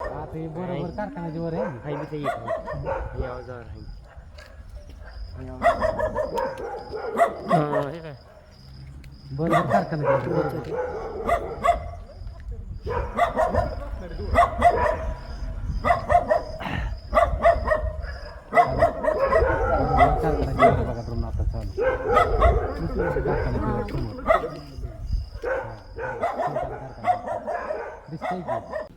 आता हे। बरोबर कारखान्याची वर आहे हाय मी ते येत या आवाजावर हाय हे। बरोबर कारखान्याची दिसतंय की